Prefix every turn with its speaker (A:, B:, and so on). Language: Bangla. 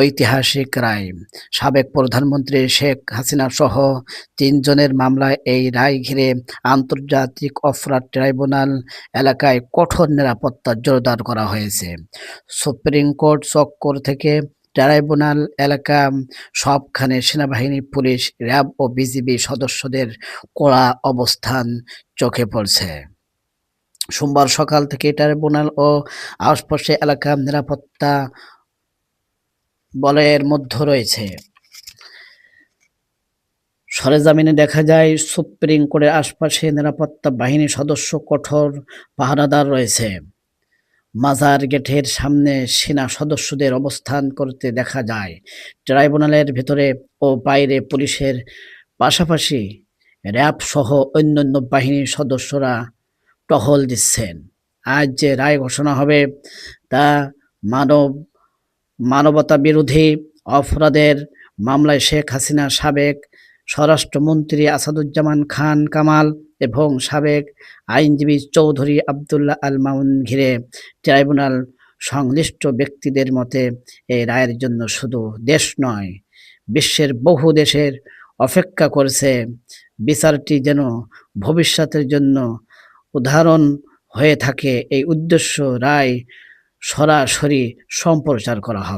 A: ঐতিহাসিক রায়। সাবেক প্রধানমন্ত্রী শেখ হাসিনা সহ তিনজনের মামলায় এই রায় ঘিরে আন্তর্জাতিক অপরাধ ট্রাইব্যুনাল এলাকায় কঠোর নিরাপত্তা জোরদার করা হয়েছে। সুপ্রিম কোর্ট চক্কর থেকে ট্রাইব্যুনাল এলাকা, সবখানে সেনাবাহিনী, পুলিশ, র্যাব ও বিজিবি সদস্যদের কড়া অবস্থান চোখে পড়ছে। সোমবার সকাল থেকে ট্রাইব্যুনাল ও আশপাশে এলাকা নিরাপত্তা বলয়ের মধ্যে রয়েছে। সরেজমিনে দেখা যায়, সুপ্রিম কোর্টের আশপাশে নিরাপত্তা বাহিনীর সদস্য কঠোর পাহারাদার রয়েছে। মাজার গেটের সামনে সেনা সদস্যদের অবস্থান করতে দেখা যায়। ট্রাইব্যুনালের ভেতরে ও বাইরে পুলিশের পাশাপাশি র্যাব সহ অন্যান্য বাহিনীর সদস্যরা টহল দিচ্ছেন। আজ যে রায় ঘোষণা হবে, তা মানব মানবতা বিরোধী অপরাধের মামলায় শেখ হাসিনা সাবেক স্বরাষ্ট্রমন্ত্রী আসাদুজ্জামান খান কামাল এবং সাবেক আইনজীবী চৌধুরী আবদুল্লাহ আল মামুন ঘিরে ট্রাইব্যুনাল সংশ্লিষ্ট ব্যক্তিদের মতে এই রায়ের জন্য শুধু দেশ নয়, বিশ্বের বহু দেশের অপেক্ষা করছে। বিচারটি যেন ভবিষ্যতের জন্য উদাহরণ হয়ে থাকে, এই উদ্দেশ্য রায় সরাসরি সম্প্রচার করা হবে।